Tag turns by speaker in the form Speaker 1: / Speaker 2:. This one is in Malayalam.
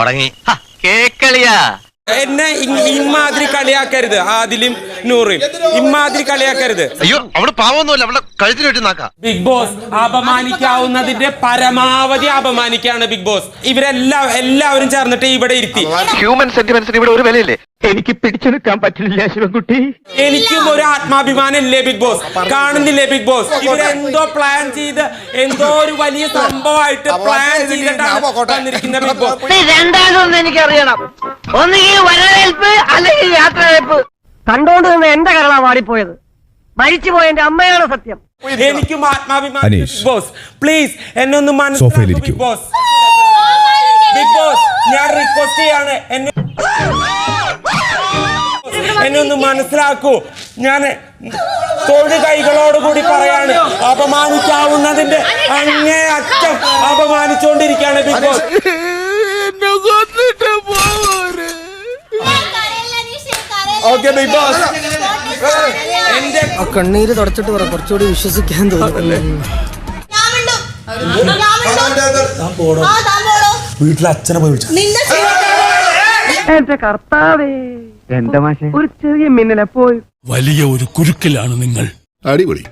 Speaker 1: തുടങ്ങി. കേക്കളിയാ
Speaker 2: എന്നെ ഇമാതിരി കളിയാക്കരുത്. ആദിലും നൂറും ഇമാതിരി കളിയാക്കരുത്.
Speaker 1: അയ്യോ അവൾ പാവൊന്നുമല്ല അവളെ കഴുത്തിന് വെട്ടി
Speaker 2: ബിഗ് ബോസ് അപമാനിക്കാവുന്നതിന്റെ പരമാവധി അപമാനിക്കാണ് ബിഗ് ബോസ്. ഇവരെല്ലാം എല്ലാവരും ചേർന്നിട്ട് ഇവിടെ ഇരുത്തി.
Speaker 1: ഹ്യൂമൻ സെന്റിമെന്റ്സിന് ഇവിടെ ഒരു വിലയില്ലേ? എനിക്ക് പിടിച്ചെടുക്കാൻ പറ്റില്ല ശിവൻകുട്ടി.
Speaker 2: എനിക്കും ഒരു ആത്മാഭിമാനം ഇല്ലേ ബിഗ് ബോസ്? കാണുന്നില്ലേ ബിഗ് ബോസ്? ഇവരെന്തോ പ്ലാൻ ചെയ്ത് എന്തോ ഒരു വലിയ സംഭവമായിട്ട് പ്ലാൻ ചെയ്തിട്ടാണ് വന്നിരിക്കുന്ന ബിഗ് ബോസ്.
Speaker 3: രണ്ടാമതൊന്നും എനിക്കറിയണം. ഒന്നുകിൽ വരവേൽപ്പ് അല്ലെങ്കിൽ യാത്രവേൽപ്പ്. കണ്ടോണ്ട് നിന്ന് എന്റെ കരളാ വാടിപ്പോയത്. മരിച്ചുപോയ എന്റെ അമ്മയാണ് സത്യം.
Speaker 2: എനിക്കും ആത്മാഭിമാനം.
Speaker 4: അനീഷ്.
Speaker 2: ബിഗ് ബോസ് പ്ലീസ് എന്നെ ഒന്ന് മനസ്സിലാക്കൂ
Speaker 4: സോഫയിലിരിക്കൂ.
Speaker 2: ബിഗ് ബോസ് ബിഗ് ബോസ് ഞാൻ റിക്വസ്റ്റ് ചെയ്യാണ്. എന്നെ എന്നെ ഒന്ന് മനസ്സിലാക്കൂ. ഞാൻ തൊഴു കൈകളോടുകൂടി പറയാണ്. അപമാനിക്കാവുന്നതിന്റെ അങ്ങേ അറ്റം അപമാനിച്ചുകൊണ്ടിരിക്കുകയാണ് Bigg Boss
Speaker 5: okay Bigg Boss
Speaker 2: എന്റെ
Speaker 6: കണ്ണീര് തുടച്ചിട്ട് പറ കുറച്ചുകൂടി വിശ്വസിക്കാൻ തോന്നുന്നു.
Speaker 5: വീട്ടിലെ അച്ഛനെ പോയി വിളിച്ചു.
Speaker 3: എന്റെ കർത്താവേ. എന്താ മാഷെ? ഒരു ചെറിയ മിന്നലെ പോയി.
Speaker 7: വലിയ ഒരു കുരുക്കിലാണ് നിങ്ങൾ.
Speaker 8: അടിപൊളി.